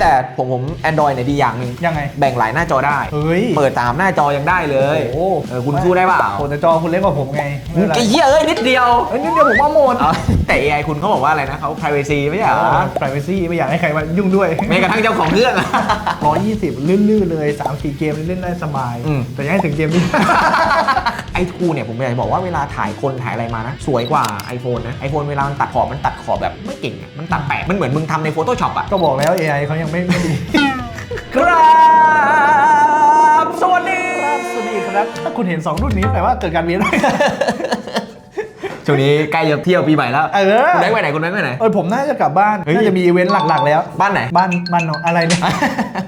แต่ผมผม Android เนี่ยดีอย่างหนึ่งยังไง แบ่งหลายหน้าจอได้ เฮ้ยเปิดตามหน้าจอยังได้เลยโอ้เออคุณสู้ได้เปล่าโอ้แต่จอคุณเล็กกว่าผมไงไม่เป็นไรไอ้เหี้ยเอ้ยนิดเดียวเอ้ยนิดเดียวผมว่าหมดเอาแต่ AI คุณเขาบอกว่าอะไรนะเขา privacy ไม่ใช่เหรอ privacy ไม่อยากให้ใครมายุ่งด้วย แม้กระทั่งเจ้าของเครื่องอะ120 ลื่นๆเลย 3 4 เกมเล่นได้สบาย อืม แต่อยังให้ถึงเกมนี้ ไอทูเนี่ยผมอยากจะบอกว่าเวลาถ่ายคนถ่ายอะไรมานะ สวยกว่า iPhone นะ iPhone เวลามันตัดขอบมันตัดขอบแบบไม่เก่งอะมันตัดแปะมันเหมือนมึงทำใน Photoshop อะก็บอกแล้ว AI เขายังไม่ไม่ดี ครับสวัสดี ครับสวัสดีครับ ถ้าคุณเห็น 2 รุ่นนี้แปลว่าเกิดการเวียน ช่วงนี้ใกล้จะเที่ยวปีใหม่แล้วเออ คุณแบงค์ไปไหนคุณแบงค์ไปไหน เออผมน่าจะกลับบ้านเฮ้ย น่าจะมีอีเวนต์หลักๆแล้ว บ้านไหน บ้านบ้านน้องอะไรเนี่ย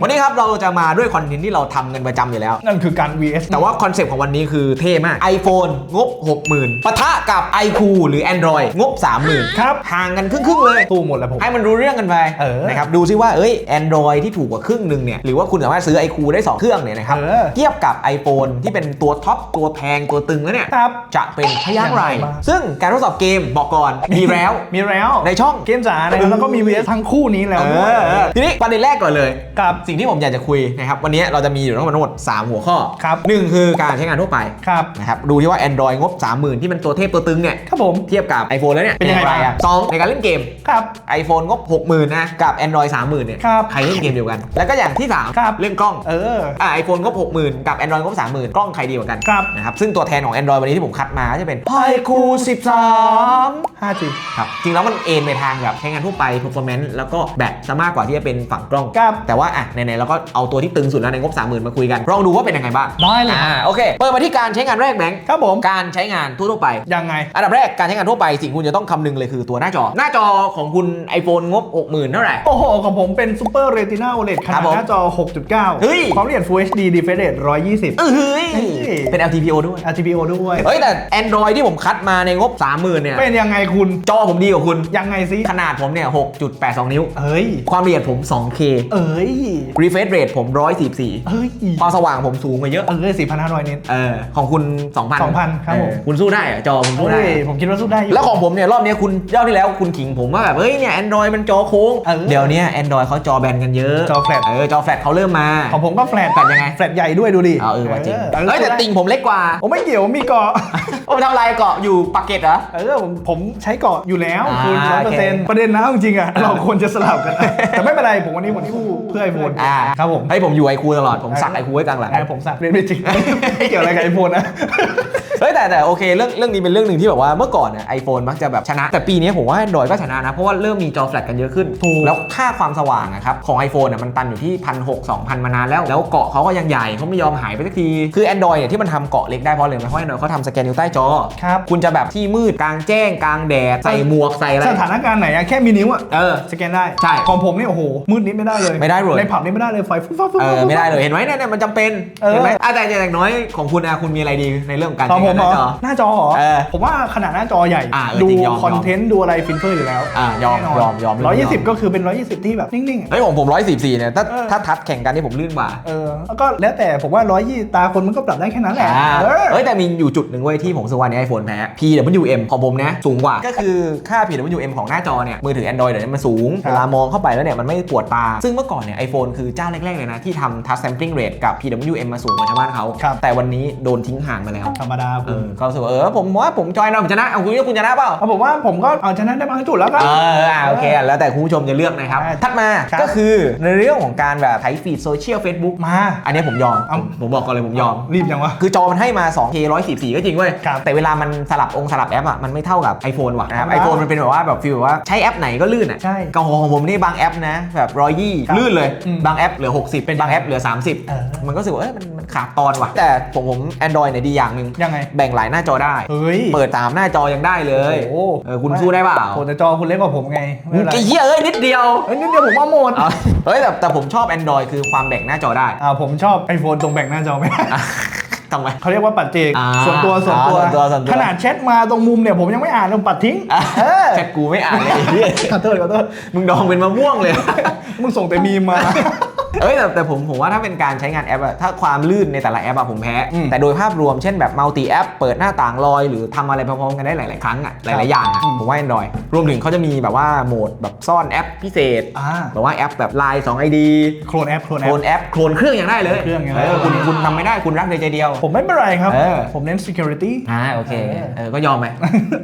วันนี้ครับเราจะมาด้วยคอนเทนต์ที่เราทำกันประจำอยู่แล้ว นั่นคือการ VS แต่ว่าคอนเซปต์ของวันนี้คือเท่มาก iPhone งบ 60,000ปะทะกับ iQ หรือ Android งบ 30,000ครับ ห่างกันครึ่งๆเลย ตู้หมดแล้วผม ให้มันรู้เรื่องกันไปเออนะครับดูซิว่าเอ้ย Android ที่ถูกกว่าครึ่งหนึ่งเนี่ยหรือว่าคุณสามารถซื้อ iQ ได้ 2 เครื่องเนี่ยนะครับเออ เทียบกับ iPhone ที่เป็นตัวท็อปตัวแพงตัวตึงแล้วเนี่ย ครับ จะเป็นพยางไรยังไงบ้างซึ่งการทดสอบเกมบอกก่อนมีแล้วมีแล้วในช่องเกมจ๋านะครับแล้วก็มี VS ทั้งคู่นี้แล้วเอด้วยอเออทีนี้ประเด็นแรกก่อนเลยครับ สิ่งที่ผมอยากจะคุยนะครับวันนี้เราจะมีอยู่ทั้งหมดทั้งหมด 3 หัวข้อครับหนึ่งคือการใช้งานทั่วไปครับนะครับดูที่ว่า Android งบ 30,000 ที่มันตัวเทพตัวตึงเนี่ยครับผมเทียบกับ iPhone แล้วเนี่ยเป็นยังไงบ้างอะสองในการเล่นเกมครับ iPhone งบ 60,000นะกับ Android 30,000เนี่ยครับใครเล่นเกมเดียวกัน แล้วก็อย่างที่3ครับเรื่องกล้องเอออ่า iPhone งบ60,000 กับ Android งบ30,000 กล้องใครดีกว่ากันครับนะครับซึ่งตัวแทนของ Android วันนี้ที่ผมคัดมาก็จะเป็น iQOO 13 5G ครับจริงแล้วมันเอนไปทางแบบใช้งานทั่วไป performance แล้วก็แบตซะมากกว่าที่จะเป็นฝั่งกล้อง ครับ แต่ว่าอะไหนๆเราก็เอาตัวที่ตึงสุดแล้วในงบ 30,000 มาคุยกันลองดูว่าเป็นยังไงบ้างได้เลยอ่าโอเค เปิดมาที่การใช้งานแรกแบงค์ครับผม การใช้งานทั่วๆไป ยังไง อันดับแรกการใช้งานทั่วไปสิ่งคุณจะต้องคำนึงเลยคือตัวหน้าจอ หน้าจอของคุณ iPhone งบ 60,000 เท่าไหร่ โอ้โห ของผมเป็น Super Retina OLED ขครันาบดผมหน้าจอ 6.9 เฮ้ย ความละเอียด Full HD refresh rate 120 เอ้ยเฮ้ยเป็น LTPO ด้วย RGBO ด้วย เฮ้ยแต่ Android ที่ผมคัดมาในงบ30,000เนี่ยเป็นยังไงคุณจอผมดีกว่าคุณยังไงซิขนาดผมเนี่ย6.82 นิ้ว เอ้ย ความละเอียดผม 2K เอ้ย refresh rate ผม 144 เอ้ยความสว่างผมสูงกว่าเยอะ เอ้ย4,500นิดเออของคุณ 2,000 2,000ครับผมเออคุณสู้ได้เหรอจอคุณสู้เอ้ได้ยผมคิดว่าสู้ได้อยู่ แล้วของผมเนี่ยรอบเนี้ยคุณรอบที่แล้วคุณขิงผมว่าแบบเฮ้ยเนี่ย Android มันจอโค้งเออเดี๋ยวเนี้ย Android เขาจอแบนกันเยอะจอแฟลตเออจอแฟลตเขาเริ่มมา ของผมก็แฟลตแฟลตยังไงแฟลตใหญ่ด้วยดูดิเอาเออว่าจริงเออเฮ้ยแต่ติ่งผมเล็กกว่าผมไม่เกี่ยวมีเกาะโอ้ไปทำอะไรเกาะอยู่ปากเกร็ดเหรอ เออผมผมใช้เกาะอยู่แล้วอ่าคุณร้อยโอเปอร์เคเซ็นต์ประเด็นนะเอาจริงๆอะเราควรจะสลับกันแต่ไม่เป็นไรผมวันนี้ผมที่พูดเพื่อไอโฟนอ่าครับผมเฮ้ยผมอยู่ไอคูตลอดผมสักไอคูไว้กลางหลังแอบผมสักเรียนไม่จริงไม่เกี่ยวอะไรกับไอโฟนนะเฮ้ยแต่แต่โอเคเรื่องเรื่องนี้เป็นเรื่องหนึ่งที่แบบว่าเมื่อก่อนเนี่ยไอโฟนมักจะแบบชนะ แต่ปีนี้ผมว่า Android ก็ชนะนะ เพราะว่าเริ่มมีจอแฟลชกันเยอะขึ้นถูกแล้วค่าความสว่างอะครับของ iPhone เนี่ยมันตันอยู่ที่พันหกสองพันมานานแล้ว แล้วเกาะเขาก็ยังใหญ่เขาไม่ยอมหายไปสักที คือ Android เนี่ยที่มันทำเกาะเล็กได้เพราะอะไรรู้ไหมเพราะ Android เขาทำสแกนนิ้วใต้จอครับคุณจะแบบที่มืดกลางแจ้งกลางแดดใส่หมวกใส่อะไร สถานการณ์ไหนอะแค่มีนิ้วอะเออ สแกนได้ใช่ของผมนี่โอ้โหมืดนิดไม่ได้เลยไม่ได้เลยในผับนี่ไม่ได้เลยไฟฟุ๊บฟับฟุ๊บเอฟับอไม่ได้เลยเห็นไหมเนี่ยเนี่ยมันจำเป็นเออเห็นไหมอะแต่อย่างน้อยของคุณอะคุณมีอะไรดีในเรื่องของการของใช้ผมงานเหหรน้าจออหน้าจอเหรอเออผมว่าขนาดหน้าจอใหญ่อ่าเออดูจริงยอมคอนเทนต์ดูอะไรฟินเฟอร์อยู่แล้วอ่ายอมแน่นนยอมยอมร้อยยี่สิบยอมก็คือเป็นร้อยยี่สิบที่แบบนิ่งๆอะเฮ้ยผมผมร้อยสี่สี่เนี่ยถ้าเออถ้าทัดแข่งกันนี่ผมลื่นกว่าเออแล้วก็แล้วแต่ผมว่าร้อยยี่ตาคนมันก็ปรับได้แค่นั้นแหละอ่าเออเฮ้ยแต่มีอยู่จุดหนึ่งเว้ยที่ผมรู้สึกว่าในไอโฟนแพ้ PWM ของผมนะ สูงกว่า ก็คือค่า PWM ของหน้าจอเนี่ยมือถือ Android เดี๋ยวนี้มันสูง ครับ เวลามองเข้าไปแล้วเนี่ยมันไม่ปวดตา ซึ่งเมื่อก่อนเนี่ยไอโฟนคือเจ้าแรก ๆ เลยนะ ที่ทำ touch sampling rate กับ PWM มาสูงกว่าชาวบ้านเขาครับ แต่วันนี้โดนทิ้งห่างไปแล้วธรรมดาเอคุณอก็รู้สึกว่าเออผมว่าผมจอยนะผมชนะเอาคุณว่าคุณชนะเปล่า เอาผมว่าผมก็เอาชนะได้บางจุดแล้วกันเอออะโอเคอะแล้วแต่คุณผู้ชมจะเลือกนะครับใช่ถัดมาครับก็คือในเรื่องของการแบบไถฟีดโซเชียล Facebook มา อันนี้ผมยอม เอ้า ผมบอกก่อนเลยผมยอม รีบยังวะ คือจอมันให้มา 2K 144 ก็จริงเว้ย ครับแต่เวลามันสลับองค์สลับแอปอะมันไม่เท่ากับ iPhone ว่ะนะครับครับไอโฟนมันเป็นแบบว่าแบบฟีลแบบว่าใช้แอปไหนก็ลื่นอะใช่กับของผมนี่บางแอปนะแบบรอยี่ครับลื่นเลยอืมบางแอปเหลือ 60 เป็นบางแอปเหลือเออ30 มันก็รู้สึกว่าเอ้ยมันมันขาดตอนว่ะ แต่ผมผม Android เนี่ยดีอย่างหนึ่งยังไง แบ่งหลายหน้าจอได้ เฮ้ย เปิดตามหน้าจอยังได้เลยโอ้โห เออคุณสู้ได้เปล่าโอ้แต่จอคุณเล็กกว่าผมไงไม่เป็นไรไอ้เหี้ยเอ้ยนิดเดียวเอ้ยนิดเดียวผมว่าหมดเอาเฮ้ยแต่แต่ผมชอบ Android คือความแบ่งหน้าจอได้ อ่าผมชอบไอโฟนตรงแบ่งหน้าจอไม่ได้ ทำไมเขาเรียกว่าปัดเจกอ่าส่วนตัวส่วนตัว อ่าส่วนตัวส่วนตัว ขนาดแชทมาตรงมุมเนี่ยผมยังไม่อ่านเลยผมปัดทิ้งเออแชทกูไม่อ่านเลยไอ้เหี้ยขอโทษขอโทษมึงดองเป็นมะม่วงเลย มึงส่งแต่มีมมา เอ้ยแต่แต่ผมผมว่าถ้าเป็นการใช้งานแอปอะถ้าความลื่นในแต่ละแอปอะผมแพ้ อืมแต่โดยภาพรวมเช่นแบบมัลติแอป เปิดหน้าต่างลอย หรือทำอะไรพร้อมๆกันได้หลาย ๆ ครั้งอะหลายๆอย่างอะอืม ผมว่า Android รวมถึงเขาจะมีแบบว่าโหมดแบบซ่อนแอปพิเศษอ่าแบบว่าแอปแบบ Line 2 ID โคลนแอปโคลนแอโคลป นแอปโคลนเครื่องยังได้เลยเครื่องยังได้ เออคุณคุณทำไม่ได้คุณรักในใจเดียว ผมไม่เป็นไรครับ เออ ผมเน้น security อ่าโอเคเออเออก็ยอมไป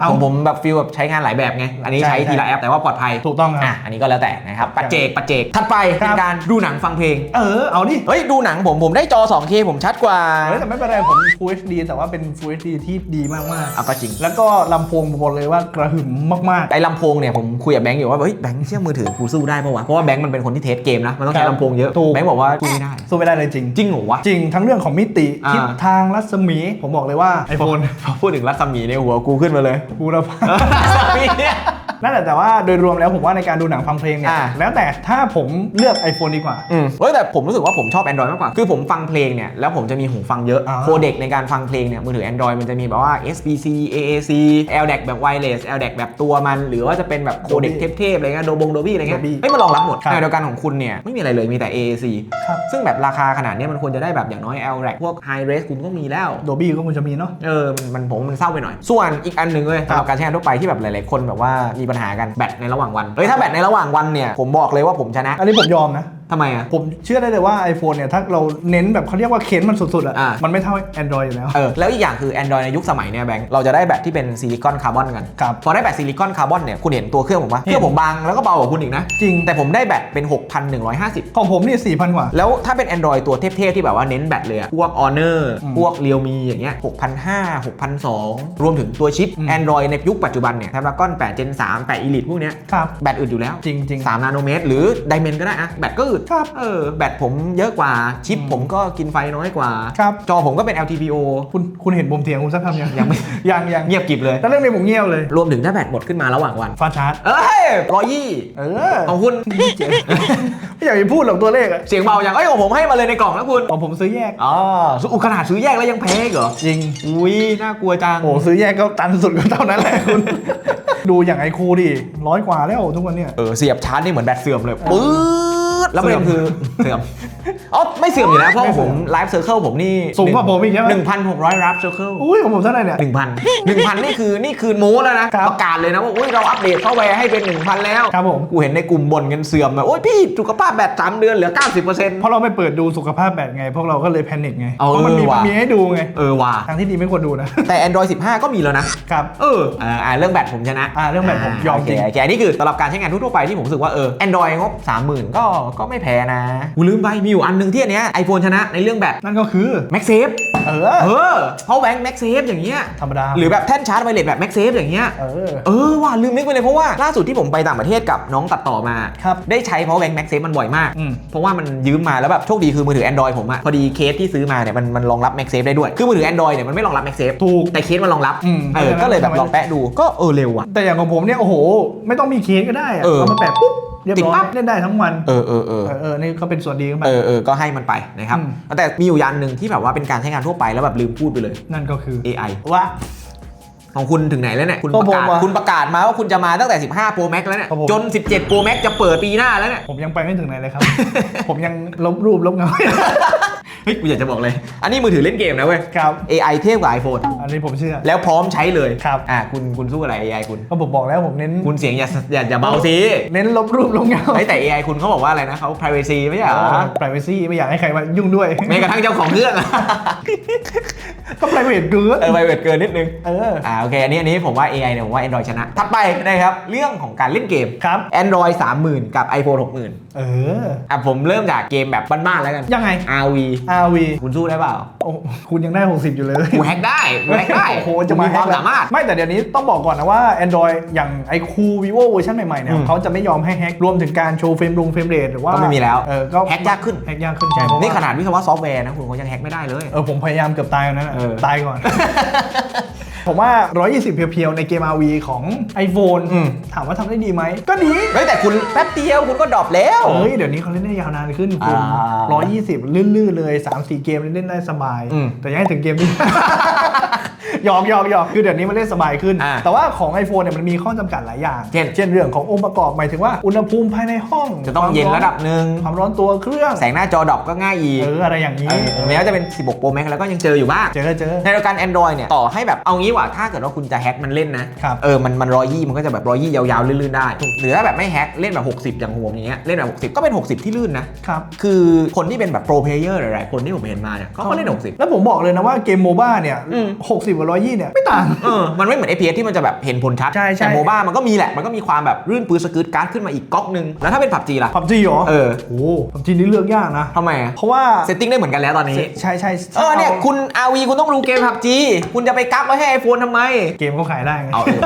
เอาผมผมแบบฟีลแบบใช้งานหลายแบบไง อันนี้ใช่ใช้ใช่ทีละแอปแต่ว่าปลอดภัยถูกต้องครับอะอันนี้ก็แล้วแต่นะครับปัจเจกปัจเจกถัดไปครัเป็นบการดูหนังฟังเพลงเออ เอาดิ เฮ้ย ดูหนังผมผมได้จอ 2K ผมชัดกว่า เฮ้ยแต่ไม่เป็นไรผม Full HD แต่ว่าเป็น Full HD ที่ดีมากเอาก็จริงๆแล้วก็ลำโพงบอกเลยว่ากระหึ่มมากไอ้ลำโพงเนี่ยผมคุยกับแบงค์อยู่ว่าเฮ้ยแบงค์เชื่อมือถือกูสู้ได้ปะวะ เพราะว่าแบงค์มันเป็นคนที่เทสเกมนะ มันต้องใช้ครับลำโพงเยอะถูกแบงค์บอกว่าสู้ไม่ได้ ๆ สู้ไม่ได้เลยจริง จริงเหรอวะ จริงทั้งเรื่องของมิติอ่า ทิศทางรัศมี ผมบอกเลยว่า iPhone พอพูดถึงรัศมีในหัวกูขึ้นมาเลย บูรพา รัศมีเนี่ย นั่นแหละแต่ว่าโดยรวมแล้วผมว่าในการดูหนังฟังเพลงเนี่ยอ่า แล้วแต่ถ้าผมเลือก iPhone ดีกว่า อืมเฮ้ยแต่ผมรู้สึกว่าผมชอบ Android มากกว่า คือผมฟังเพลงเนี่ย แล้วผมจะมีหูฟังเยอะอ่า โคเด็กในการฟังเพลงเนี่ย มือถือ Android มันจะมีแบบว่า SBC AAC LDAC แบบ wireless LDAC แบบตัวมัน หรือว่าจะเป็นแบบโคเด็ก Dolby เทพๆอะไรเงี้ยโดบงโดบี้อะไรเงี้ย Dolby เฮ้ยมันรองรับหมดครับในเดียวกันของคุณเนี่ย ไม่มีอะไรเลยมีแต่ AAC ครับ ซึ่งแบบราคาขนาดเนี้ยมันควรจะได้แบบอย่างน้อย LDAC พวก high res คุณก็มีแล้ว โดบี้ก็คงจะมีเนาะ เออ มันมันผมว่ามันเศร้าไปหน่อย ส่วนอีกอันหนึ่งเลยครับสำหรับการใช้งานทั่วไปที่แบบหลาย ๆ คนแบบว่ามีปัญหาปัญหากันแบตในระหว่างวันเฮ้ยถ้าแบตในระหว่างวันเนี่ยผมบอกเลยว่าผมชนะ อันนี้ผมยอมนะ ทำไมอะ ผมเชื่อได้เลยว่า iPhone เนี่ย ถ้าเราเน้นแบบเขาเรียกว่าเค้นมันสุดๆอ่าอะ่ะ มันไม่เท่า Android อยู่แล้ว เออแล้วอีกอย่างคือ Android ในยุคสมัยเนี่ยแบงค์เราจะได้แบตที่เป็นซิลิคอนคาร์บอนกัน ครับ พอได้แบตซิลิคอนคาร์บอนเนี่ยคุณเห็นตัวเครื่องผมปะเห็นเครื่องผมบางแล้วก็เบากว่าคุณอีกนะ จริง แต่ผมได้แบตเป็น 6,150 ของผมนี่ 4,000 กว่า แล้วถ้าเป็น Android ตัวเทพๆที่แบบว่าเน้นแบตเลยอะพวก Honor อืมพวก Realme อย่างเงี้ย6,500 6,200 รวมถึงตัวชิป อืม Android ในยุคปัจจุบันเนี่ย Snapdragon 8 Gen 3 8 Elite พวกเนี้ยครับ แบตอึดอยู่แล้ว จริงจริง 3 นาโนเมตร หรือ Diamond ก็ได้อะแบตก็อึดครับเออแบตผมเยอะกว่า ชิปอืมผมก็กินไฟน้อยกว่า ครับ จอผมก็เป็น LTPO คุณคุณเห็นผมเถียงคุณสักคำยังยังไม่ ยังยังเงียบกริบเลยแต่เรื่องนี้ผมเงียบเลย รวมถึงถ้าแบตหมดขึ้นมาระหว่างวันฟ้าชาร์จเอ้ยร้อยยี่เออของคุณ ไม่อยากจะพูดหรอกตัวเลขอะเสียงเบาอย่างเอ้ยของผมให้มาเลยในกล่องนะคุณของผมซื้อแยก อ๋ออุยขนาดซื้อแยกแล้วยังแพ้อีกเหรอจริง อุ้ยน่ากลัวจังโอ้ซื้อแยกก็ตันสุดก็เท่านั้นแหละคุณ ดูอย่างไอคูดิร้อยกว่าแล้วทุกวันเนี่ย เออเสียบชาร์จนี่เหมือนแบตเสื่อมเลยปื๊ด แล้วประเด็นคือเสื่อมอ๋อไม่เสื่อมอยู่แล้วเพราะไม่ว่าเสื่ผอมมไลฟ์เซอร์เคิลผมนี่สูงกว่าผมอีกใช่ไหมหนึ่งพันหกร้อยรับเซอร์เคิลอุ้ยของผมเท่าไหร่เนี่ยหนึ่งพันหนึ่งพันนี่คือนี่คือโม้แล้วนะครับประกาศเลยนะว่าอุ้ยเราอัปเดตเข้าไปให้เป็นหนึ่งพันแล้วครับผมกูเห็นในกลุ่มบ่นกันเสื่อมแบบโอ้ยพี่สุขภาพแบตสามเดือนเหลือเก้าสิบเปอร์เซ็นต์เพราะเราไม่เปิดดูสุขภาพแบบไงพวกเราก็เลยแพนิคไงเอาเพราะมันมีเออว่ะมีให้ดูไงเออว่ะทางที่ดีไม่ควรดูนะแต่ Android 15 ก็มีแล้วนะครับเอออ่าอ่าเรื่องแบตผมชนะอ่าเรื่องแบตผมยอมโเคจริงโอเคอันนี้คือสำหรับการใช้งานทั่วๆไปที่ผมรู้สึกว่าเออ Android งบ30,000ก็ก็ไม่แพ้นะกูลืมไปมีอยู่อันหนึงที่อันเนี้ย iPhone ชนะในเรื่องแบตนั่นก็คือ MagSafe เออ เออเพราะแบงค์ MagSafe อย่างเงี้ย ธรรมดา หรือแบบแท่นชาร์จไวเลสแบบ MagSafe อย่างเงี้ย เออ เออว่ะลืมนึกไปเลยเพราะว่าล่าสุดที่ผมไปต่างประเทศกับน้องตัดต่อมา ครับได้ใช้เพราะแบงค์ MagSafe มันบ่อยมาก อืม เพราะว่ามันยืมมาแล้วแบบโชคดีคือมือถือ Android ผมอะพอดีเคสที่ซื้อมาเนี่ยมันมันรองรับ MagSafe ได้ด้วย คือมือถือ Android เนี่ยมันไม่รองรับ MagSafe ถูกแต่เคสมันรองรับอืม เออก็เลยแบบลองแปะดูก็เออเร็วอะ แต่อย่างของผมเนี่ยโอ้โห ไม่ต้องมีเคสก็ได้อะเออ เอามาแปะปุ๊บ เรียบติดร้อปั๊ยบเล่นได้ทั้งวันเออเออเออเออเออนี่ก็เป็นส่วนดีของมันเออเออก็ให้มันไปนะครับอืมแต่มีอยู่ยันหนึ่งที่แบบว่าเป็นการใช้งานทั่วไปแล้วแบบลืมพูดไปเลย นั่นก็คือ AI ว่าของคุณถึงไหนแล้วเนี่ยคุณก็ประกาศผมอะคุณประกาศมาว่าคุณจะมาตั้งแต่ 15 Pro Max แล้วเนี่ยครับผมจน 17 Pro Max จะเปิดปีหน้าแล้วเนี่ยผมยังไปไม่ถึงไหนเลยครับ ผมยังลบรูปลบเงา เฮ้ยกูอยากจะบอกเลย อันนี้มือถือเล่นเกมนะเว้ย ครับ AI เทพกว่า iPhone อันนี้ผมเชื่อ แล้วพร้อมใช้เลยครับ อะคุณคุณสู้อะไร AI คุณ ก็ผมบอกแล้วผมเน้น คุณเสียงอย่าอย่าอย่าเบาสิเน้นลบรูปลบเงาเฮ้ยแต่ AI คุณเขาบอกว่าอะไรนะเขา privacy ไม่ใช่เหรอ privacy ไม่อยากให้ใครมายุ่งด้วย แม้กระทั่งเจ้าของเครื่องอะก็ private เกินเออ private เกินนิดนึง เออ อ่าโอเค อันนี้อันนี้ผมว่า AI เนี่ยผมว่า Android ชนะ ถัดไปนะครับ เรื่องของการเล่นเกม ครับ Android 30,000 กับ iPhone 60,000เออ อะผมเริ่มจากเกมแบบบ้านๆแล้วกัน ยังไง RV RV คุณสู้ได้เปล่า โอ้คุณยังได้ 60 อยู่เลย กูแฮกได้กูแฮกได้โอ้โหจะมามีความแฮกสามารถ ไม่แต่เดี๋ยวนี้ต้องบอกก่อนนะว่า Android อย่างไอคู vivo เวอร์ชันใหม่ๆเนี่ยอืมเขาจะไม่ยอมให้แฮกรวมถึงการโชว์เฟรมลงเฟรมเรทหรือว่าก็ไม่มีแล้วเออก็แฮกยากขึ้นแฮกยากขึ้นใช่เพราะนี่ขว่านาดวิศวะซอฟต์แวร์นะคุณเขายังแฮกไม่ได้เลยเออผมพยายามเกือบตายวันนั้นอะเออตายก่อน ผมว่า 120 เพียวๆ ในเกม RV ของ iPhone อืม ถามว่าทำได้ดีไหม ก็ดี เฮ้ยแต่คุณแป๊บเดียวคุณก็ดรอปแล้ว เฮ้ย เดี๋ยวนี้เขาเล่นได้ยาวนานขึ้นคุณ อ่า120 ลื่นๆ เลย 3-4 เกมเล่นได้สบาย อืม แต่อยังให้ถึงเกมที่ หยอกหยอกหยอกคือเดี๋ยวนี้มันเล่นสบายขึ้น อ่าแต่ว่าของ iPhone เนี่ยมันมีข้อจำกัดหลายอย่าง เช่น เช่นเรื่องขององค์ประกอบหมายถึงว่าอุณหภูมิภายในห้องจะต้องเย็นระดับหนึ่งความร้อนตัวเครื่องแสงหน้าจอดรอปก็ง่ายอีกเอออะไรอย่างนี้เออแม้ว่าจะเป็น 16 Pro Max แล้วก็ยังเจออยู่บ้าง เจอเจอ ในเดียวกัน Android เนี่ย ต่อให้แบบเอางี้ว่าถ้าเกิดว่าคุณจะแฮ็กมันเล่นนะครับเออมันมันรอยี่มันก็จะแบบรอยี่ยาวๆ ลื่นๆ ได้ หรือถ้าแบบไม่แฮ็กเล่นแบบ 60 อย่างหัวอย่างเงี้ยเล่นแบบ 60 ก็เป็น 60 ที่ลื่นนะครับ คือคนที่เป็นแบบโปรเพลเยอร์หลายๆ คนที่ผมเห็นมาเนี่ยเขาก็เล่น 60 แล้วผมบอกเลยนะว่าเกมโมบ้าเนี่ย อืม 60กับ120เนี่ยไม่ต่างเออมันไม่เหมือน FPS ที่มันจะแบบเห็นผลชัด ใช่ใช่ แต่โมบ้ามันก็มีแหละ มันก็มีความแบบรื่นปืนสกืดการ์ดขึ้นมาอีกก๊อกหนึง แล้วถ้าเป็น PUBG ล่ะ พับจีเหรอเออ โอ้พับจีนี่เลือกยากนะ ทำไมอะเพราะว่าเซตติ้งได้เหมือนกันแล้วตอนนี้ ใช่ใช่เออเนี่ยคุณ RV คุณต้องรู้เกม PUBG คุณจะไปกักไว้ให้ iPhone ทำไม เกมเขาขายได้ไง เอาเออ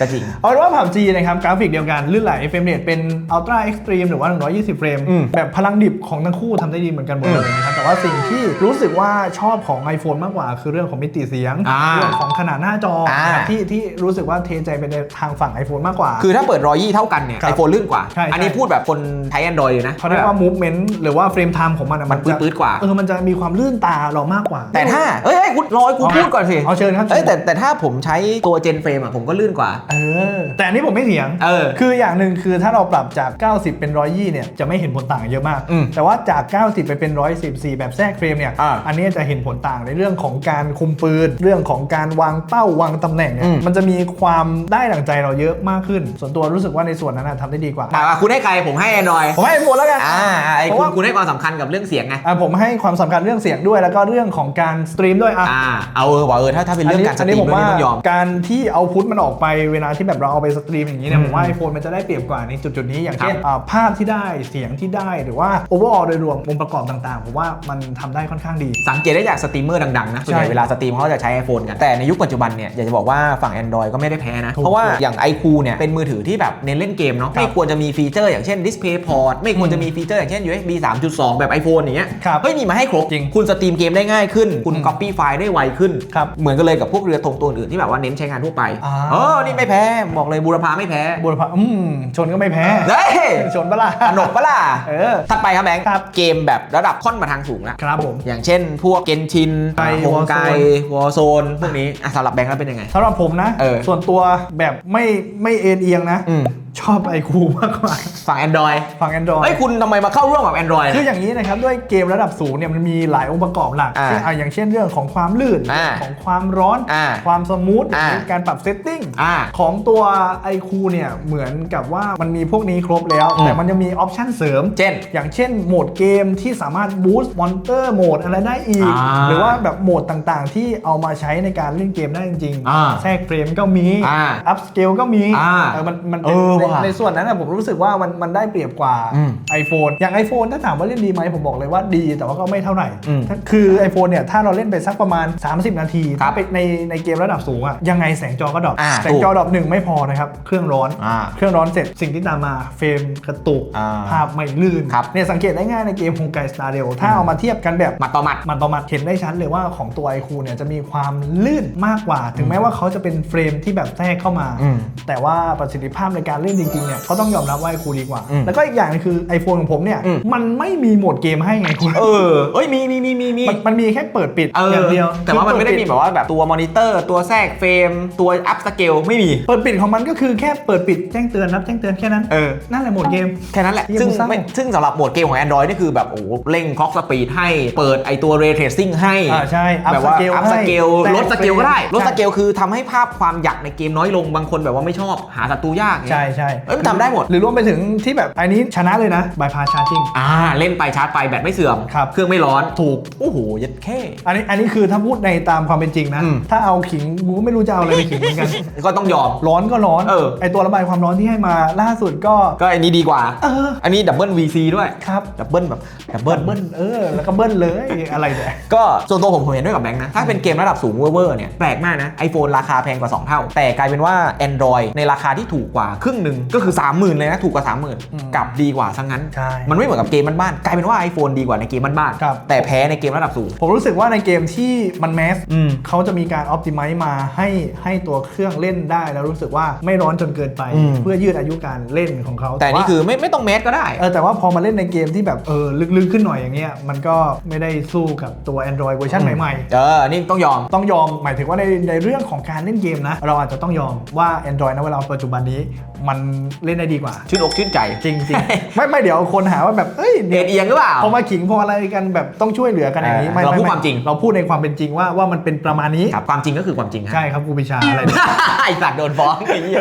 ก็จริง เอาเป็นว่าผับจีนะครับกราฟิกเดียวกันลื่นไหลเฟรมเรทเป็น Ultra Extreme หรือว่า 120 เฟรม อืมแบบพลังดิบของทั้งคู่ทำได้ดีเหมือนกันหมดเลยนะครับ แต่ว่าสิ่งที่รู้สึกว่าชอบของ iPhone มากกว่า คือเรื่องของมิติเสียง อ่าเรื่องของขนาดหน้าจออ่านะครับที่ที่รู้สึกว่าเทใจไปในทางฝั่ง iPhone มากกว่า คือถ้าเปิดรอยี่เท่ากันเนี่ยครับไอโฟนลื่นกว่า ใช่ใช่ อันนี้พูดแบบคนใช้ Android เลยนะ เขาเรียกว่า movement หรือว่าเฟรมไทม์ของมันอะมันจะปื๊ดๆกว่า เออมันจะมีความลื่นตาเรามากกว่า แต่ถ้า เอ้ยเอ้ยคุณรอให้กูเอาพูดก่อนสิเอาเชิญครับเอ้ยแต่แต่ถ้าผมใช้ตัวเจนเฟรมอะผมก็ลื่นกว่าเออ แต่อันนี้ผมไม่เถียง เออ คืออย่างหนึ่งคือถ้าเราปรับจาก 90 เป็น 120 เนี่ย จะไม่เห็นผลต่างเยอะมาก อืมแต่ว่าจาก 90 ไปเป็น 114 แบบแทรกเฟรมเนี่ยอ่าอันนี้จะเห็นผลต่างในเรื่องของการคุมปืน เรื่องของการวางเป้าวางตำแหน่งเนี่อืยม มันจะมีความได้ดั่งใจเราเยอะมากขึ้น ส่วนตัวรู้สึกว่าในส่วนนั้นนะทำได้ดีกว่าอะคุณให้ใครผมให้ Android ผมให้หมดแล้วกัน อ่าอ่าไอเพราะคุณว่า คุณให้ความสำคัญกับเรื่องเสียงไงอะผมให้ความสำคัญเรื่องเสียงด้วยแล้วก็เรื่องของการสตรีมด้วยอะ อ่าเอาเออว่าเออถ้าถ้าเป็นเรื่องการสตรีมผมด้วยว่านี่ต้องยอม การที่เอาพุทมันออกไปเวลาที่แบบเราเอาไปสตรีมอย่างนี้เนี่ยอืมผมว่า iPhone มันจะได้เปรียบกว่าในจุดๆนี้อย่างเช่นครับอ่าภาพที่ได้เสียงที่ได้หรือว่า overall โดยรวมองค์ประกอบต่างๆผมว่ามันทำได้ค่อนข้างดี สังเกตได้จากสตรีมเมอร์ดังๆนะส่วนใหญ่ใช่เวลาสตรีมเขาจะใช้ iPhone กัน แต่ในยุคปัจจุบันเนี่ยอยากจะบอกว่าฝั่ง Android ก็ไม่ได้แพ้นะถูกเพราะว่าอย่าง iQ เนี่ยเป็นมือถือที่แบบเน้นเล่นเกมเนาะครับไม่ควรจะมีฟีเจอร์อย่างเช่น Display Port ไม่ควรจะมีฟีเจอร์อย่างเช่น USB 3.2 แบบ iPhone อย่างเงี้ยครับเฮ้ยมีมาให้ครบจริงคุณสตรีมเกมได้ง่ายขึ้น คุณอืม Copy ไฟล์ได้ไวขึ้นครับเหมือนกันเลยกับพวกเรือธงตัวอื่นๆที่แบบว่าเน้นใช้งานทั่วไปอ่าเออนี่ไม่แพ้บอกเลยบูรพาไม่แพ้บุรพาอืมชนก็ไม่แพ้เฮ้ยชนปะล่ะสนุกปะล่ะเออถัดไปครับแบงค์ครับเกมแบบระดับค่อนมาทางสูงแล้วครับผม อย่างเช่น พวกเกนชินไกโฮงไก Warzone วอร์โซนพวกนี้อะสำหรับแบงค์แล้วเป็นยังไงสำหรับผมนะเออส่วนตัวแบบไม่ไม่เอ็นเอียงนะอืมชอบไอคูมากกว่าฝั่ง Android ฝั่ง Android เอ้ยคุณทำไมมาเข้าร่วมกับ Android คืออย่างนี้นะครับ ด้วยเกมระดับสูงเนี่ยมันมีหลายองค์ประกอบหลักอ่าเช่นอะอย่างเช่นเรื่องของความลื่น อ่าของความร้อน อ่าความสมูทอ่าการปรับเซตติ้งอ่าของตัวไอคูเนี่ยเหมือนกับว่ามันมีพวกนี้ครบแล้ว อืม แต่มันยังมีออปชั่นเสริม เช่น อย่างเช่นโหมดเกมที่สามารถบูสต์มอนเตอร์โหมดอะไรได้อีก อ่าหรือว่าแบบโหมดต่างๆ ที่เอามาใช้ในการเล่นเกมได้จริงอ่าแทรกเฟรมก็มีอ่าอัพสเกลก็มีอ่าเออมันมันเออในว่ะในส่วนนั้นนะผมรู้สึกว่ามันมันได้เปรียบกว่าอืม iPhone อย่าง iPhone ถ้าถามว่าเล่นดีไหมผมบอกเลยว่าดี แต่ว่าก็ไม่เท่าไหร่อืมถ้าคือ iPhone เนี่ยถ้าเราเล่นไปสักประมาณ 30 นาทีครับถ้าเป็นในในเกมระดับสูงอะยังไงแสงจอก็ดรอปอ่าแสงจอดรอปหนึ่งไม่พอนะครับเครื่องร้อนอ่าเครื่องร้อนเสร็จสิ่งที่ตามมาเฟรมกระตุกอ่าภาพไม่ลื่นครับเนี่ยสังเกตได้ง่ายในเกม h o n g a i Star Rail ถ้าเอามาเทียบกันแบบหมัดต่อหมัดมันต่อมาเห็นได้ชัดเลยว่าของตัว iQ เนี่ยจะมีความลื่นมากกว่า ถึงแม้ว่าเขาจะเป็นเฟรมที่แบบแทรกเข้ามาอืมแต่ว่าประสิทธิภาพในการเล่นจริงๆเนี่ยก็ต้องยอมรับว่า iQ ดีกว่า อืม แล้วก็อีกอย่างหนึงคือ iPhone ของผมเนี่ยอืมมันไม่มีโหมดเกมให้ไงคุณเออเอ้ยมีมีมีมีมีมันมันมีแค่เปิดปิดเอออย่างเดียวแต่ว่ามันไม่ได้มีคือแบบว่าแบบตัวมอนิเตอร์ ตัวแทรกเฟรม ตัวอัพสเกลไม่มี เปิดปิดของมันก็คือแค่เปิดปิดแจ้งเตือนรับแจ้งเตือนแค่นั้นเออ นั่นแหละโหมดเกม แค่นั้นแหละเหี้ยซึ่งกูเศร้าไม่ซึ่งสำหรับโหมดเกมของ Android นี่คือแบบ โอ้โหเร่งคล็อกสปีดให้ เปิดไอตัว Ray Tracing ให้ อ่าใช่ up แบบว่า scale อัพสเกลให้ลดสเกลก็ได้ ใช่ ลดสเกลคือทำให้ภาพความหยักในเกมน้อยลง บางคนแบบว่าไม่ชอบ หาศัตรูยากไงใช่ใช่เอ้ยมันทำได้หมด หรือรวมไปถึงที่แบบอันนี้ชนะเลยนะบายพาชาร์จิงอ่า เล่นไปชาร์จไปแบตไม่เสื่อม ครับ เครื่องไม่ร้อน ถูก โอ้โหยัดแค่ อันนี้อันนี้คือถ้าพูดในตามความเป็นจริงนะ อืม ถ้าเอาขิงกูก็ไม่รู้จะเอาอะไรไปขิงเหมือนกัน ก็ต้องยอม ร้อนก็ร้อนเออ ไอตัวระบายความร้อนที่ให้มาล่าสุดก็ ก็อันนี้ดีกว่า เออ อันนี้ดับเบิล VC ด้วย ครับดับเบิลแบบ ดับเบิเบิ้ลลเบิ้ลเออ แล้วก็เบิ้ลเลยอะไรเนี่ยก็ส่วนตัวผมผมเห็นด้วยกับแบงค์นะ ถ้าเป็นเกมระดับสูงเวอร์ๆเนี่ย แปลกมากนะ iPhone ราคาแพงกว่า 2 เท่า แต่กลายเป็นว่า Android ในราคาที่ถูกกว่าครึ่งหนึ่งนึ่งก็คือ 30,000 เลยนะ ถูกกว่าอืม30,000 กลับดีกว่าซะงั้น ใช่ มันไม่เหมือนกับเกมบ้านๆกลายเป็นว่า iPhone ดีกว่าในเกมบ้านครับ ๆแต่แพ้ในเกมระดับสูง ผมรู้สึกว่าในเกมที่มันแมสอืมเขาจะมีการอ p ติ m i z e มาให้ให้ตัวเครื่องเล่นได้ แล้วรู้สึกว่าไม่ร้อนจนเกินไป อืม เพื่อยืดอายุการเล่นของเขาแต่นี่ว่าคือไม่ไม่ต้องเมสก็ได้ เออแต่ว่าพอมาเล่นในเกมที่แบบเออลึกๆขึ้นหน่อยอย่างเงี้ยมันก็ไม่ได้สู้กับตัว Android เวอร์ชันอืม ใหม่เออ นี่ต้องยอมๆต้องยอมหมายถึงว่าในในเรื่องของการเล่นเกมนะ เราอาจจะต้องยอมว่า Android นะเวลาปัจจุบันนี้มันเล่นได้ดีกว่า ชื่นอกชื่นใจ จริงจริงๆไม่ไม่เดี๋ยวคนหาว่าแบบเอ้ยเดดเอียงหรือเปล่าพอมาขิงพออะไรกันแบบต้องช่วยเหลือกันอย่างนี้เออไม่เราพูดไไความจริง เราพูดในความเป็นจริงว่าว่ามันเป็นประมาณนี้ครับความจริงก็คือความจริงฮะใช่ครับครูปิชาอะไรเนี่ยไอสัตว์โดนฟ้องไอ้เหี้ย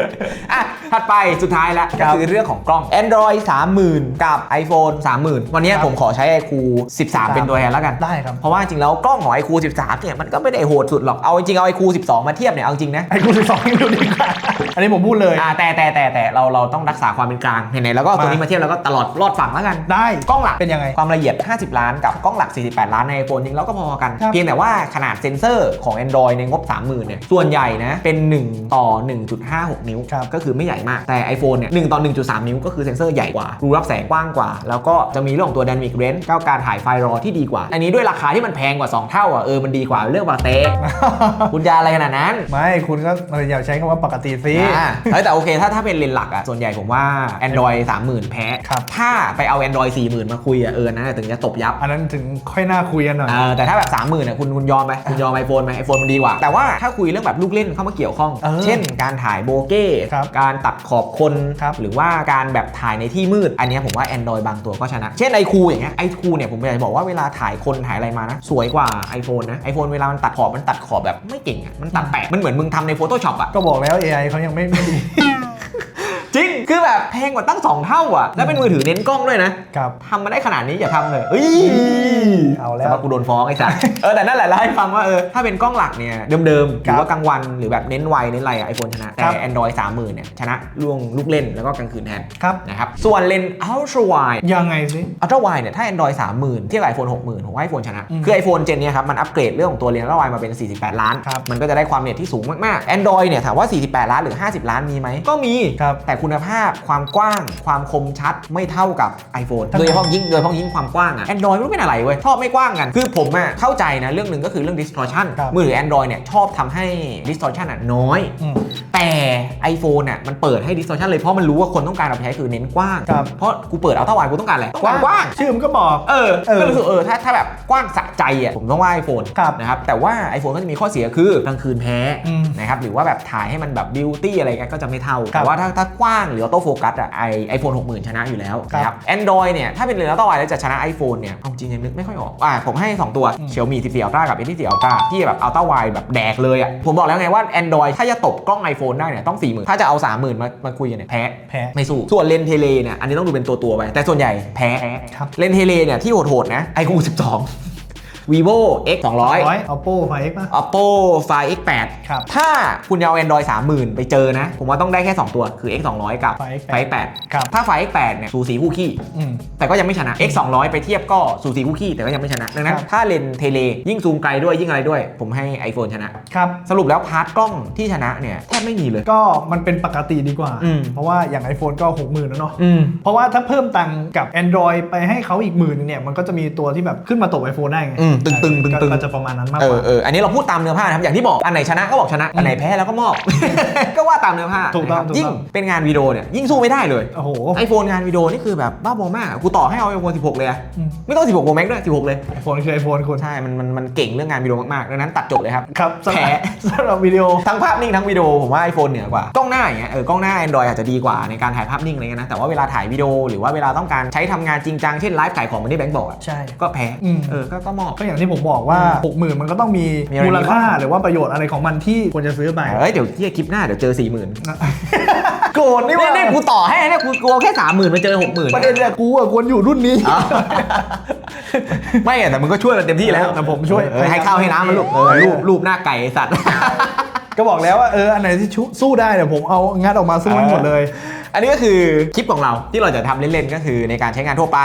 อะถัดไปสุดท้ายแล้วครัก็บคือเรื่องของกล้อง Android 30,000 กับ iPhone 30,000 วันนี้ครับผมขอใช้ iQ 13 เป็นตัวแทนแล้วกันได้ครับเพราะว่าจริงแล้วกล้องของ iQ 13เนี่ยมันก็ไม่ได้โหดสุดหรอกเอาจริงๆเอา iQ 12 มาเทียบเนี่ยเอาจริงนะไอ้กูสิบสองยังดูดีกว่าอันนี้ผมพูดเลยอ่าแต่แต่แต่แต่เราเราต้องรักษาความเป็นกลางไหนๆแล้วก็เอาตัวนี้มาเทียบแล้วก็ตลอดรอดฝั่งแล้วกัน ได้กล้องหลักเป็นยังไง ความละเอียด 50 ล้านกับกล้องหลัก 48 ล้านใน iPhone จริงแล้วก็พอกัน ครับเพียงแต่ว่าขนาดเซ็นเซอร์ของ Android ในงบ 30,000เนี่ยส่วนใหญ่นะเป็น 1 ต่อ 1.56 นิ้ว ครับก็คือไม่ใหญ่มาก แต่ iPhone เนี่ย1ต่อ 1.3 นิ้วก็คือเซ็นเซอร์ใหญ่กว่ารูรับแสงกว้างกว่า แล้วก็จะมีเรื่องของตัว Dynamic Range ก้าวการถ่ายไฟล์รอที่ดีกว่า อันนี้ด้วยราคาที่มันแพงกว่า 2 เท่าอะเออมันดีกว่าเรื่องปกติคุณจะอะไรขนาดนั้นไม่คุณก็เอออย่าใช้คำว่าปกติสิ อ่าเฮ้ยแต่โอเคถ้าถ้าเป็นเลนส์หลักอะส่วนใหญ่ผมว่า Android 30,000 แพ้ ครับ ถ้าไปเอา Android 40,000 มาคุยอะเออนั่นนะถึงจะตบยับอันนั้นถึงค่อยน่าคุยกันหน่อย เออแต่ถ้าแบบ 30,000เนี่ยคุณคุณยอมไหมคุณยอม iPhone ไหม iPhone มันดีกว่า แต่ว่าถ้าคุยเรื่องแบบลูกเล่นเข้ามาเกี่ยวข้อง เออเช่น การถ่ายโบเก้ ครับการตัดขอบคน ครับหรือว่าการแบบถ่ายในที่มืด อันเนี้ยผมว่า Android บางตัวก็ชนะ เช่นไอคูอย่างเงี้ยไอคูเนี่ยผมอยากจะบอกว่าเวลาถ่ายคนถ่ายอะไรมานะ สวยกว่า iPhone นะ iPhone เวลามันตัดขอบมันตัดขอบแบบไม่เก่งอะมันตัดแปะมันเหมือนมึงทำใน Photoshop อะ ก็บอกแล้ว AI เขายังไม่ไม่ดี จริง คือแบบแพงกว่าตั้ง 2 เท่าอะ แล้วเป็นมือถือเน้นกล้องด้วยนะครับทำมาได้ขนาดนี้อย่าทำเลยเอ้ยเอาแล้วสำหรับกูโดนฟ้องไอ้สัสเออแต่นั่นแหละเล่าให้ฟังว่าเออถ้าเป็นกล้องหลักเนี่ยเดิมๆหครัรืบอว่ากลางวันหรือแบบเน้นไวเน้นอะไรไอโฟนชนะ แต่ครับ Android 30,000เนี่ยชนะล่วงลูกเล่นแล้วก็กลางคืนแทนครับ นะครับ ส่วนเลนส์ Ultra Wide ยังไงสิ Ultra Wide เนี่ยถ้า Android 30,000เทียบกับ iPhone 60,000ผมว่า iPhone ชนะอืมคือ iPhone เจนเนี้ยครับมันอัปเกรดเรื่องของตัวเลนส์ Ultra Wide มาเป็น 48 ล้านครับมันก็จะได้ความเน็ตที่สูงมากๆ Android เนี่ยถามว่า 48 ล้านหรือ 50 ล้านมีไหมก็มีครับแต่คุณภาพความกว้าง ความคมชัดไม่เท่ากับ iPhone ทำไมโดยเฉพาะยิ่งโดยเฉพาะยิ่งความกว้างอะ Android ไม่รู้เป็นอะไรเว้ยชอบไม่กว้างกัน คือผมอะเข้าใจนะเรื่องหนึ่งก็คือเรื่อง distortion ครับมือถือ Android เนี่ยชอบทำให้ distortion อะน้อย อืม แต่ iPhone น่ะมันเปิดให้ distortion เลยเพราะมันรู้ว่าคนต้องการเอาไปใช้คือเน้นกว้าง ครับ เพราะกูเปิดเอาเท่าไหร่กูต้องการอะไรต้องการกว้าง ชื่อมันก็บอก เออเออก็รู้สึกเออถ้าถ้าแบบกว้างสะใจอะผมต้องว่า iPhone ครับนะครับ แต่ว่า iPhone ก็จะมีข้อเสียคือกลางคืนแพ้อืมนะครับหรือว่าแบบถ่ายให้มันแบบบิวตี้อะไรกันก็จะไม่เท่า ครัแต่บว่าถ้าถ้ากว้างหรือออโต้โฟกัสอะไอไอโฟนหกหมื่นชนะอยู่แล้วครับนะครับ Android เนี่ยถ้าเป็นเรือแล้วต่อไปแล้วจะชนะ iPhone เนี่ยเอาจริงยังนึกไม่ค่อยออกอ่าผมให้ 2 ตัวอืม Xiaomi 14 Ultra กับ A14 Ultra ที่แบบ Ultra Wide แบบแดกเลยอะผมบอกแล้วไงว่า Android ถ้าจะตบกล้อง iPhone ได้เนี่ยต้อง 40,000 ถ้าจะเอา 30,000 มามาคุยกันเนี่ยแพ้แพ้ไม่สู้ ส่วนเลนส์เทเลเนี่ยอันนี้ต้องดูเป็นตัวตัวๆไป แต่ส่วนใหญ่แพ้ครับเลนส์เทเลเนี่ยที่โหดๆนะ iQOO 12 vivo x ร้อย200 Oppo Find X ป่ะ oppo find x 8ครับ ถ้าคุณจะเอา android 30,000 ไปเจอนะ ผมว่าต้องได้แค่ 2 ตัวคือ x 200 กับ Find X find x ครับ8ถ้า find x 8เนี่ยสูสีคู่ขี้ อืม แต่ก็ยังไม่ชนะ x 200ไปเทียบก็สูสีคู่ขี้แต่ก็ยังไม่ชนะ ดังนั้นครับ ถ้าเลนส์เทเลยิ่งซูมไกลด้วยยิ่งอะไรด้วย ผมให้ iPhone ชนะ ครับ สรุปแล้วพาร์ทกล้องที่ชนะเนี่ยแทบไม่มีเลย ก็มันเป็นปกติดีกว่า อืม เพราะว่าอย่าง iPhone ก็ 60,000 แล้วเนาะ อืม เพราะว่าถ้าเพิ่มตังค์กับ Android ไปให้เขาอีกหมื่นนึงเนี่ย มันก็จะมีตัวที่แบบขึ้นมาตบ iPhone ได้ไง อืมตึงๆตึงๆก็ก็จะประมาณนั้นมากเอกอว่า เอออันนี้เราพูดตามเนื้อผ้านะครับอย่างที่บอกอันไหนชนะก็บอกชนะอันไหนแพ้แล้วก็มอบ ก็ว่าตามเนื้อผ้าถูกต้องนะครับถูกต้อง ยิ่งเป็นงานวิดีโอเนี่ยยิ่งสู้ไม่ได้เลยโอ้โหไอโฟนงานวิดีโอนี่คือแบบบ้าบอมากกูต่อให้เอาไอโฟน16 เลยอะอืมไม่ต้อง 16 Pro Max ด้วย16 เลย iPhone คือ iPhone คุณใช่มันมันมันเก่งเรื่องงานวิดีโอมากๆดังนั้นตัดจบเลยครับ ครับสำหรับแพ้สำหรับวิดีโอ ทั้งภาพนิ่งทั้งวิดีโอผมว่า iPhone เหนือกว่ากล้องหน้าอย่างเงี้ยเออกล้องหน้า Android อาจจะดีกว่าในการถ่ายภาพนิ่งอะไรเงี้ยนะแต่ว่าเวลาถ่ายวิดีโอหรือว่าเวลาต้องการใช้ทำงานจริงจังเช่นไลฟ์ขายของเหมือนที่แบงค์บอกอะใช่ ก็แพ้อืม เออก็ก็มอบก็อย่างที่ผมบอกว่า 60,000 มันก็ต้องมีมีอะไร มูลค่าบ้างหรือว่าประโยชน์อะไรของมันที่ควรจะซื้อไป เฮ้ยเดี๋ยวที่คลิปหน้าเดี๋ยวเจอ40,000โกรธนี่นี่ว่านี่กูต่อให้เนี่ยกูกลัวแค่สามหมื่นมาเจอหกหมื่นประเด็นเนี่ยกูอะควรอยู่รุ่นนี้ ไม่อะแต่มึงก็ช่วยมันเต็มที่แล้วแต่ผมช่วย เออให้ข้าวให้น้ำมันลูกเออรูปรูปหน้าไก่ไอ้สัตว์ ก็บอกแล้วว่าเอออันไหนที่ชุสู้ได้เดี๋ยวผมเอางัดออกมาสู้ให้หมดเลย อันนี้ก็คือคลิปของเราที่เราจะทำเล่นๆก็คือในการใช้งานทั่วไป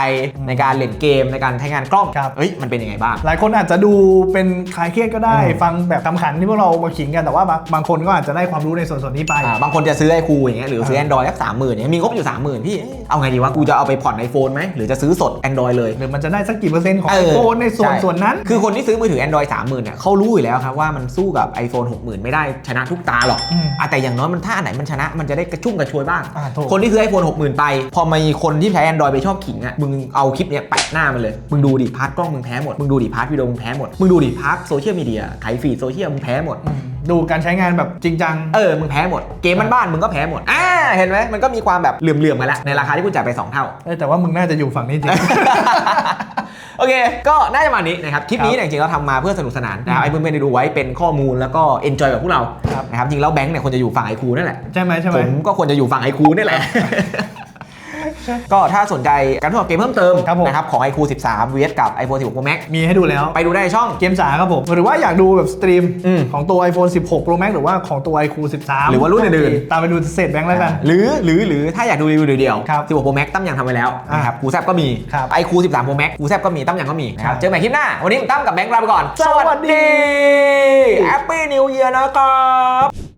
ในการเล่นเกมในการใช้งานกล้องครับเฮ้ยมันเป็นยังไงบ้าง หลายคนอาจจะดูเป็นคลายเครียดก็ได้อืมฟังแบบคำขันที่พวกเรามาขิงกันแต่ว่าบางบางคนก็อาจจะได้ความรู้ในส่วนส่วนนี้ไปอ่าบางคนจะซื้อไอคูอย่างเงี้ยหรือซื้ออ่า Android สักสามหมื่นเนี่ยมีงบอยู่สามหมื่นพี่เอ๊ะเอาไงดีวะกูจะเอาไปผ่อนไอโฟนไหมหรือจะซื้อสด Android เลยหรือมันจะได้สักกี่เปอร์เซ็นต์ของเอไออโฟนในส่วนใช่ส่วนนั้น คือคนที่ซื้อมือถือ Android 30,000เนี่ยเขารู้อยู่แล้วครับว่ามันสู้กับ iPhone 60,000 ไม่ได้ชนะทุกตาหรอกอืมอะแต่อย่างน้อยมันถ้าอันไหนมันชนะมันจะได้กระชุ่มกระชวยบ้างอ่าถูกคนที่ซื้อ iPhone 60,000ไป พอมีคนที่ใช้ Android ไปชอบขิงอะมึงเอาคลิปเนี้ยแปะหน้ามันเลย มึงดูดิพาร์ทกล้องมึงแพ้หมด มึงดูดิพาร์ทวิดีโอมึงแพ้หมด มึงดูดิพาร์ทโซเชียลมีเดียไถฟีดโซเชียลมึงแพ้หมดอืมดูการใช้งานแบบจริงจัง เออ มึงแพ้หมด เกมบ้านๆมึงก็แพ้หมด อ่า เห็นไหมมันก็มีความแบบเหลื่อมๆมาแล้วในราคาที่คุณจ่ายไป2เท่า เอ้ยแต่ว่ามึงน่าจะอยู่ฝั่งนี้จริงโอ เค ก็น่าจะมานี้นะครับ คลิปนี้ครับเนี่ยจริงๆเราทำมาเพื่อสนุกสนานนะครับไอ้เพื่อนๆได้ดูไว้เป็นข้อมูลแล้วก็เอนจอยกับพวกเรา ครับ นะครับ จริงแล้วแบงค์เนี่ยควรจะอยู่ฝั่งไอคูนั่นแหละ ใช่ไหมใช่ไหผมมก็ควรจะอยู่ฝั่งไอคูนี่แหละ ก็ถ้าสนใจการทดสอบเกมเพิ่มเติมครับผม นะครับของ iQOO 13 vs กับ iPhone 16 Pro Max มีให้ดูแล้ว ไปดูได้ในช่อง เกมจ๋าครับผม หรือว่าอยากดูแบบสตรีมอืมของตัว iPhone 16 Pro Max หรือว่าของตัว iQOO 13หรือว่ารุ่นอื่นๆ ตามไปดูเศษแบงค์แล้วกัน หรือหรือหรือถ้าอยากดูรีวิวเดียวครับ16 Pro Max ตั้มยังทำไว้แล้วนะครับคูแซบก็มี ครับไอคู13 Pro Max คูแซบก็มีตั้มยังก็มีนะครัครับบเจอกันใหม่คลิปหน้า วันนี้ผมตั้มกับแบงค์ลาไปก่อน สวัสดี Happy New Year นะครับ